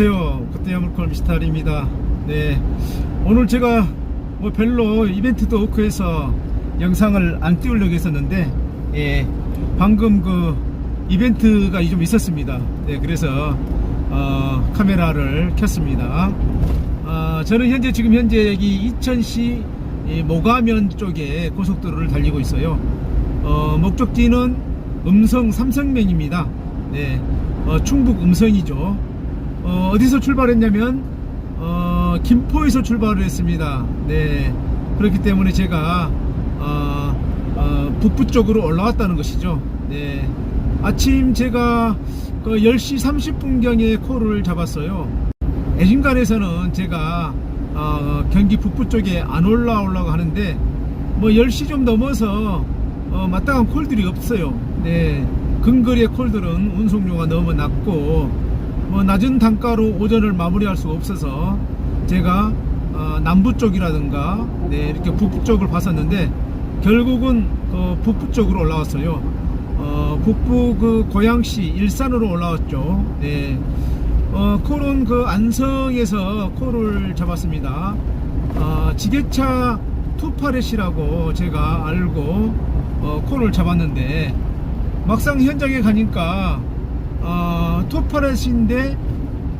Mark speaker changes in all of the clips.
Speaker 1: 안녕하세요. 그때야물콜 미스터리입니다. 네. 오늘 제가 뭐 별로 이벤트도 없고 해서 영상을 안 띄우려고 했었는데, 예. 방금 그 이벤트가 좀 있었습니다. 네. 그래서, 어, 카메라를 켰습니다. 아, 저는 현재 지금 현재 여기 이천시 이 모가면 쪽에 고속도로를 달리고 있어요. 어, 목적지는 음성 삼성면입니다. 네, 어, 충북 음성이죠. 어, 디서 출발했냐면 어, 김포에서 출발을 했습니다. 네, 그렇기 때문에 제가 어, 어, 북부 쪽으로 올라왔다는 것이죠. 네, 아침 제가 그 10시 30분경에 콜을 잡았어요. 애진간에서는 제가 어, 경기 북부 쪽에 안 올라오려고 하는데 뭐 10시 좀 넘어서 어, 마땅한 콜들이 없어요. 네. 근거리의 콜들은 운송료가 너무 낮고 뭐 낮은 단가로 오전을 마무리할 수가 없어서 제가 어, 남부 쪽이라든가 네, 이렇게 북부 쪽을 봤었는데 결국은 그 북부 쪽으로 올라왔어요. 어, 북부 그 고양시 일산으로 올라왔죠. 네. 어, 콜은 그 안성에서 콜을 잡았습니다. 어, 지게차 투파렛이라고 제가 알고 어, 콜을 잡았는데 막상 현장에 가니까 어, 투파렛인데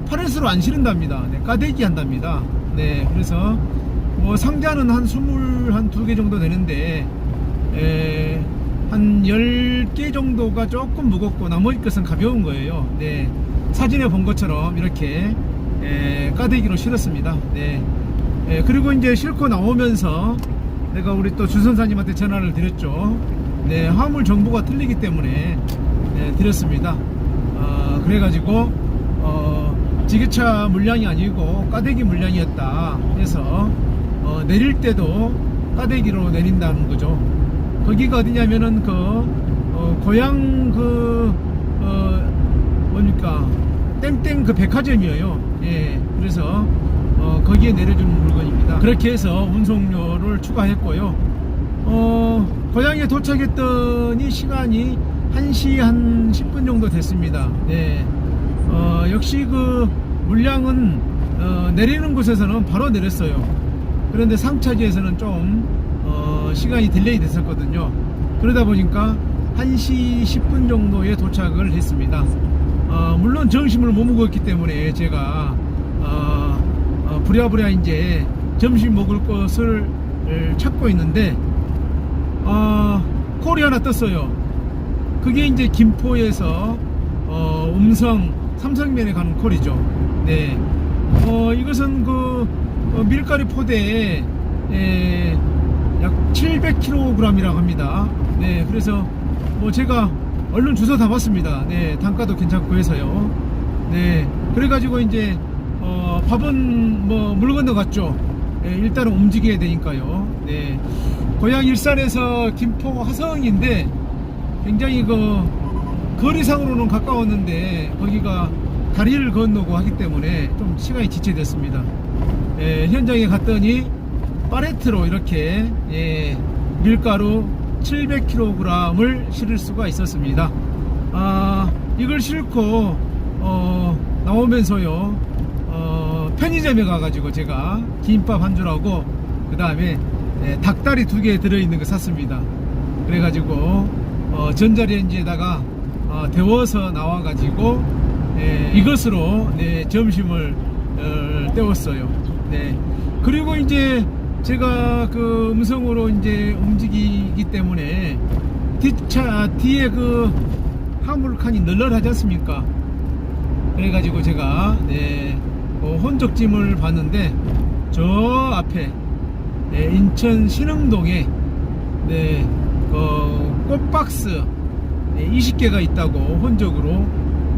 Speaker 1: 파렛으로 안 실은답니다. 네, 까대기 한답니다. 네, 그래서 뭐 상자는 한 스물 한두개 정도 되는데 에, 한 10개 정도가 조금 무겁고 나머지 것은 가벼운 거예요. 네. 사진에 본 것처럼 이렇게 에, 까대기로 실었습니다. 네. 에, 그리고 이제 싣고 나오면서 내가 우리 또 주선사님한테 전화를 드렸죠. 네, 화물 정보가 틀리기 때문에 네, 드렸습니다. 어, 그래가지고 어, 지게차 물량이 아니고 까대기 물량이었다 해서 어, 내릴 때도 까대기로 내린다는 거죠. 거기가 어디냐면은 그 어, 고향 그 어, 뭡니까 땡땡 그 백화점이에요. 예, 그래서 어, 거기에 내려주는 물건입니다. 그렇게 해서 운송료를 추가했고요. 어, 고향에 도착했더니 시간이 1시 한 10분 정도 됐습니다. 네. 어, 역시 그 물량은 어, 내리는 곳에서는 바로 내렸어요. 그런데 상차지에서는 좀 어, 시간이 딜레이 됐었거든요. 그러다 보니까 1시 10분 정도에 도착을 했습니다. 어, 물론 점심을 못 먹었기 때문에 제가 어, 어, 부랴부랴 이제 점심 먹을 것을 찾고 있는데 어, 콜이 하나 떴어요. 그게 이제 김포에서 어, 음성 삼성면에 가는 콜이죠. 네. 어, 이것은 그 어, 밀가루 포대에 에, 약 700kg이라고 합니다. 네, 그래서 뭐 제가 얼른 주소 담았습니다. 네, 단가도 괜찮고 해서요. 네, 그래가지고 이제 어, 밥은 뭐 물 건너갔죠. 네, 일단은 움직여야 되니까요. 네, 고향 일산에서 김포 화성인데 굉장히 그 거리상으로는 가까웠는데 거기가 다리를 건너고 하기 때문에 좀 시간이 지체됐습니다. 예, 현장에 갔더니 파레트로 이렇게 예, 밀가루 700kg을 실을 수가 있었습니다. 아, 이걸 싣고 어, 나오면서요 어, 편의점에 가가지고 제가 김밥 한 줄하고 그 다음에 예, 닭다리 두 개 들어있는 거 샀습니다. 그래가지고 어, 전자레인지에다가 어, 데워서 나와가지고 예, 이것으로 네, 점심을 어, 때웠어요. 네. 그리고 이제 제가 그 음성으로 이제 움직이기 때문에 뒷차 뒤에 그 화물칸이 널널하지 않습니까? 그래가지고 제가 네, 그 혼적짐을 봤는데 저 앞에 네, 인천 신흥동에 네, 그 꽃박스 네, 20개가 있다고 혼적으로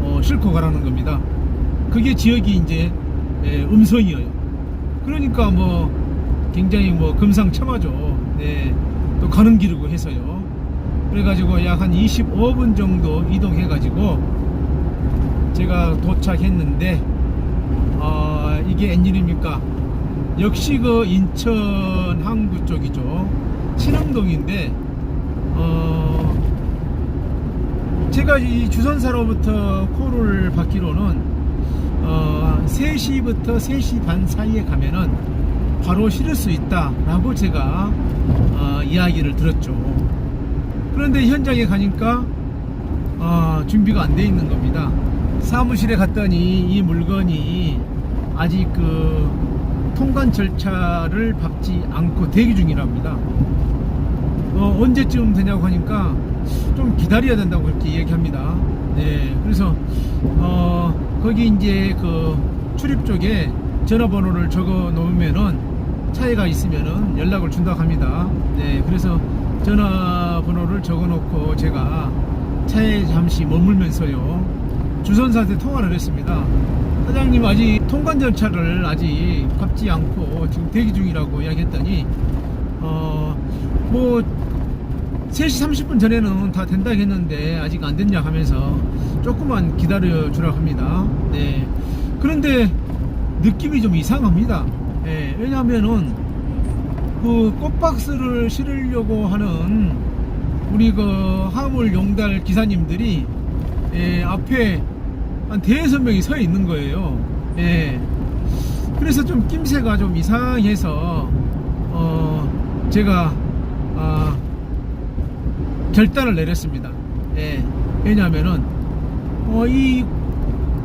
Speaker 1: 어, 싣고 가라는 겁니다. 그게 지역이 이제 예, 음성이에요. 그러니까 뭐 굉장히 뭐 금상첨화죠. 네, 또 가는 길이고 해서요. 그래가지고 약 한 25분 정도 이동해가지고 제가 도착했는데 아 이게 웬일입니까? 역시 그 인천 항구 쪽이죠. 신흥동인데 어 제가 이 주선사로부터 콜을 받기로는 어, 3시부터 3시 반 사이에 가면은 바로 실을 수 있다라고 제가 어, 이야기를 들었죠. 그런데 현장에 가니까 어, 준비가 안 돼 있는 겁니다. 사무실에 갔더니 이 물건이 아직 그 통관 절차를 밟지 않고 대기 중이랍니다. 어, 언제쯤 되냐고 하니까 좀 기다려야 된다고 그렇게 얘기합니다. 네, 그래서 어, 거기 이제 그 출입 쪽에 전화번호를 적어 놓으면은 차이가 있으면은 연락을 준다고 합니다. 네, 그래서 전화번호를 적어 놓고 제가 차에 잠시 머물면서요. 주선사한테 통화를 했습니다. 사장님 아직 통관 절차를 아직 밟지 않고 지금 대기 중이라고 이야기했더니 어뭐 3시 30분 전에는 다 된다 했는데 아직 안 됐냐 하면서 조금만 기다려 주라고 합니다. 네. 그런데 느낌이 좀 이상합니다. 예, 왜냐하면은 그 꽃박스를 실으려고 하는 우리 그 화물 용달 기사님들이 예, 앞에 한 대여섯 명이 서 있는 거예요. 예. 그래서 좀 낌새가 좀 이상해서 어 제가 아 결단을 내렸습니다. 예. 왜냐하면은 어, 이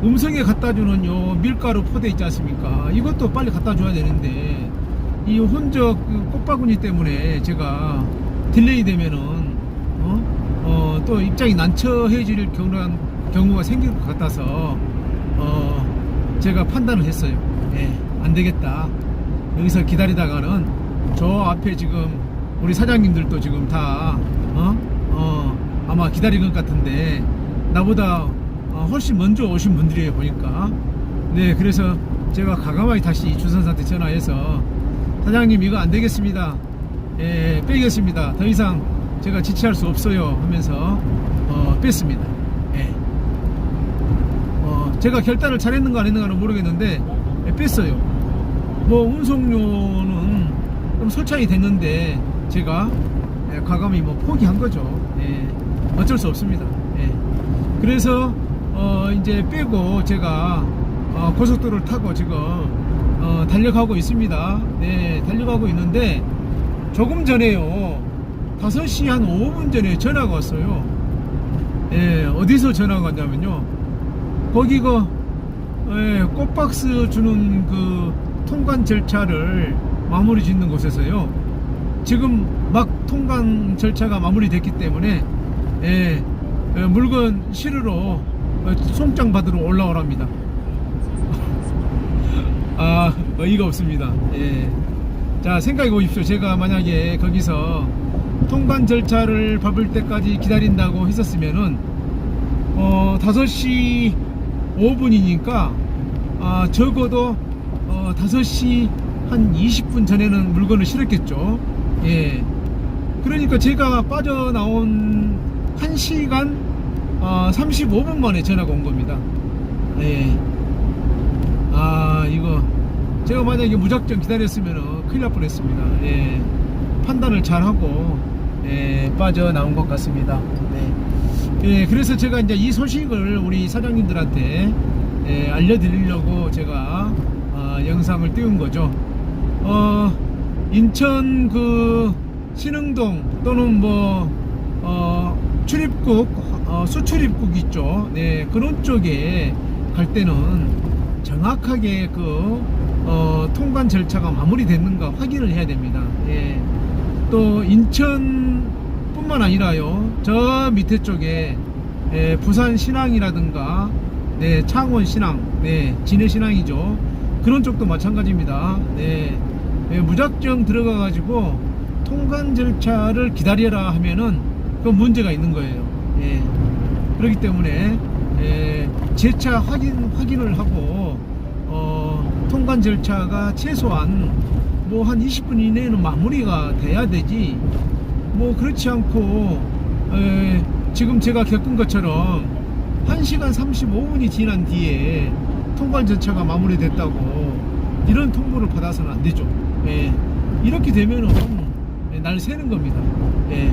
Speaker 1: 음성에 갖다 주는 요 밀가루 포대 있지 않습니까? 이것도 빨리 갖다 줘야 되는데 이 혼적 그 꽃바구니 때문에 제가 딜레이 되면은 어? 어, 또 입장이 난처해질 경우가, 경우가 생길 것 같아서 어, 제가 판단을 했어요. 예, 안 되겠다. 여기서 기다리다가는 저 앞에 지금 우리 사장님들도 지금 다 어? 어, 아마 기다리는 것 같은데 나보다 어, 훨씬 먼저 오신 분들이에요 보니까. 네 그래서 제가 가감하게 다시 주선사한테 전화해서 사장님 이거 안 되겠습니다. 예 빼겠습니다. 더 이상 제가 지체할 수 없어요 하면서 어, 뺐습니다. 예. 어, 제가 결단을 잘했는가 안 했는가는 모르겠는데 예, 뺐어요. 뭐 운송료는 좀 설정이 됐는데 제가 예, 과감히 뭐 포기한 거죠 예, 어쩔 수 없습니다 예. 그래서 어 이제 빼고 제가 어 고속도로를 타고 지금 어 달려가고 있습니다. 네, 달려가고 있는데 조금 전에요. 5시 한 5분 전에 전화가 왔어요. 예, 어디서 전화가 왔냐면요. 거기 그 예, 꽃박스 주는 그 통관 절차를 마무리 짓는 곳에서요. 지금 막 통관 절차가 마무리됐기 때문에 예, 예, 물건 실으러 어, 송장 받으러 올라오랍니다. 아 어이가 없습니다. 예. 자 생각해 보십시오. 제가 만약에 거기서 통관 절차를 밟을 때까지 기다린다고 했었으면은 어 5시 5분이니까 아 적어도 어 5시 한 20분 전에는 물건을 실었겠죠. 예. 그러니까 제가 빠져나온 1시간 어, 35분 만에 전화가 온 겁니다. 예. 아, 이거 제가 만약에 무작정 기다렸으면 큰일 날 뻔했습니다. 예. 판단을 잘 하고 예, 빠져나온 것 같습니다. 네. 예, 그래서 제가 이제 이 소식을 우리 사장님들한테 예, 알려드리려고 제가 어, 영상을 띄운 거죠. 어, 인천 그 신흥동 또는 뭐 어, 출입국 어, 수출입국 있죠. 네 그런 쪽에 갈 때는 정확하게 그 어, 통관 절차가 마무리됐는가 확인을 해야 됩니다. 예. 또 인천뿐만 아니라요. 저 밑에 쪽에 예, 부산 신항이라든가 네, 창원 신항, 네, 진해 신항이죠. 그런 쪽도 마찬가지입니다. 네, 예, 무작정 들어가 가지고 통관 절차를 기다려라 하면은 그 문제가 있는 거예요. 예. 그렇기 때문에 예, 재차 확인 확인을 하고 어, 통관 절차가 최소한 뭐 한 20분 이내에는 마무리가 돼야 되지. 뭐 그렇지 않고 에, 지금 제가 겪은 것처럼 1시간 35분이 지난 뒤에 통관 절차가 마무리됐다고 이런 통보를 받아서는 안 되죠. 예. 이렇게 되면은 예, 날 새는 겁니다. 예.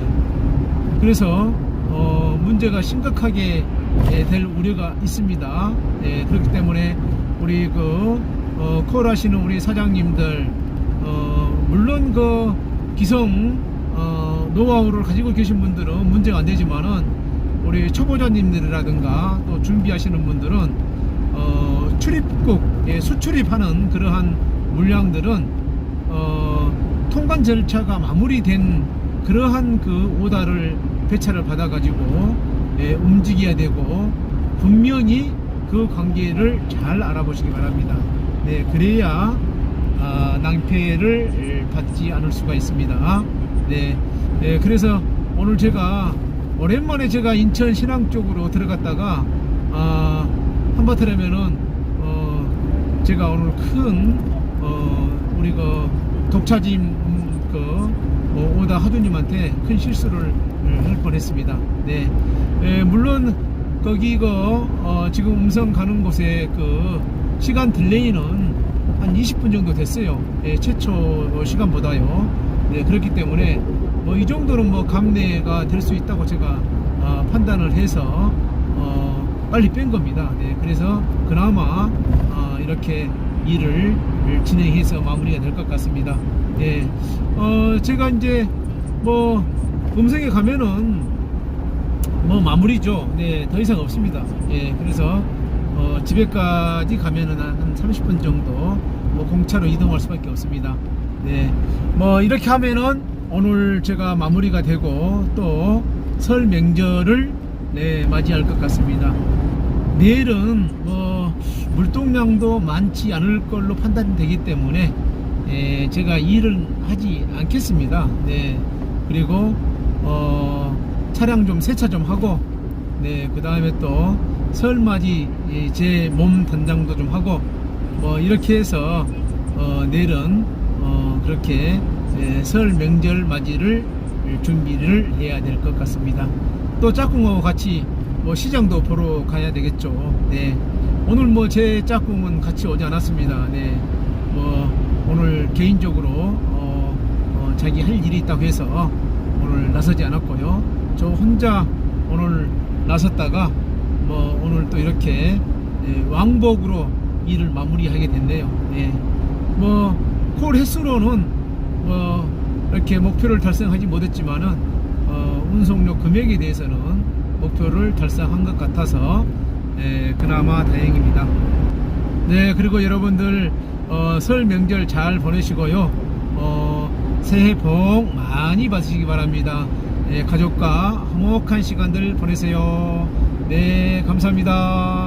Speaker 1: 그래서 어, 문제가 심각하게 예, 될 우려가 있습니다. 예, 그렇기 때문에 우리 그 어, 콜 하시는 우리 사장님들 어, 물론 그 기성 어, 노하우를 가지고 계신 분들은 문제가 안 되지만은 우리 초보자님들이라든가 또 준비하시는 분들은 어, 출입국 예, 수출입하는 그러한 물량들은 어, 통관 절차가 마무리된 그러한 그 오다를 배차를 받아 가지고 예, 움직여야 되고 분명히 그 관계를 잘 알아보시기 바랍니다. 네, 그래야 아, 낭패를 받지 않을 수가 있습니다. 네, 네, 그래서 오늘 제가 오랜만에 제가 인천 신항 쪽으로 들어갔다가 아, 한바탕이면은 어, 제가 오늘 큰 어, 우리 그 독차짐 음, 그 어, 오다 하두님한테 큰 실수를 할 뻔했습니다. 네, 예, 물론 거기 그 어, 지금 음성 가는 곳에 그 시간 딜레이는 한 20분 정도 됐어요. 예, 최초 시간보다요. 네, 그렇기 때문에 뭐 이 정도는 뭐 감내가 될 수 있다고 제가 어, 판단을 해서 어, 빨리 뺀 겁니다. 네, 그래서 그나마 어, 이렇게 일을 진행해서 마무리가 될 것 같습니다. 예, 어, 제가 이제 뭐 음성에 가면은 뭐 마무리죠. 네, 더 이상 없습니다. 예, 그래서 어, 집에까지 가면은 한, 한 30분 정도 뭐 공차로 이동할 수밖에 없습니다. 네, 뭐 이렇게 하면은 오늘 제가 마무리가 되고 또 설 명절을 네, 맞이할 것 같습니다. 내일은 뭐 물동량도 많지 않을 걸로 판단되기 때문에 예, 제가 일은 하지 않겠습니다. 네, 그리고 어, 차량 좀 세차 좀 하고 네, 그 다음에 또 설맞이 제 몸 단장도 좀 하고 뭐 이렇게 해서 어, 내일은 어, 그렇게 예, 설 명절 맞이를 준비를 해야 될 것 같습니다. 또 짝꿍하고 같이 뭐 시장도 보러 가야 되겠죠. 네. 오늘 뭐 제 짝꿍은 같이 오지 않았습니다. 네. 뭐 오늘 개인적으로 어, 어, 자기 할 일이 있다고 해서 오늘 나서지 않았고요. 저 혼자 오늘 나섰다가 뭐 오늘 또 이렇게 예, 왕복으로 일을 마무리하게 됐네요. 예. 뭐콜 횟수로는 뭐 이렇게 목표를 달성하지 못했지만은 어, 운송료 금액에 대해서는 목표를 달성한 것 같아서 예, 그나마 다행입니다. 네, 그리고 여러분들 어, 설 명절 잘 보내시고요. 어, 새해 복 많이 받으시기 바랍니다. 예, 가족과 화목한 시간들 보내세요. 네, 감사합니다.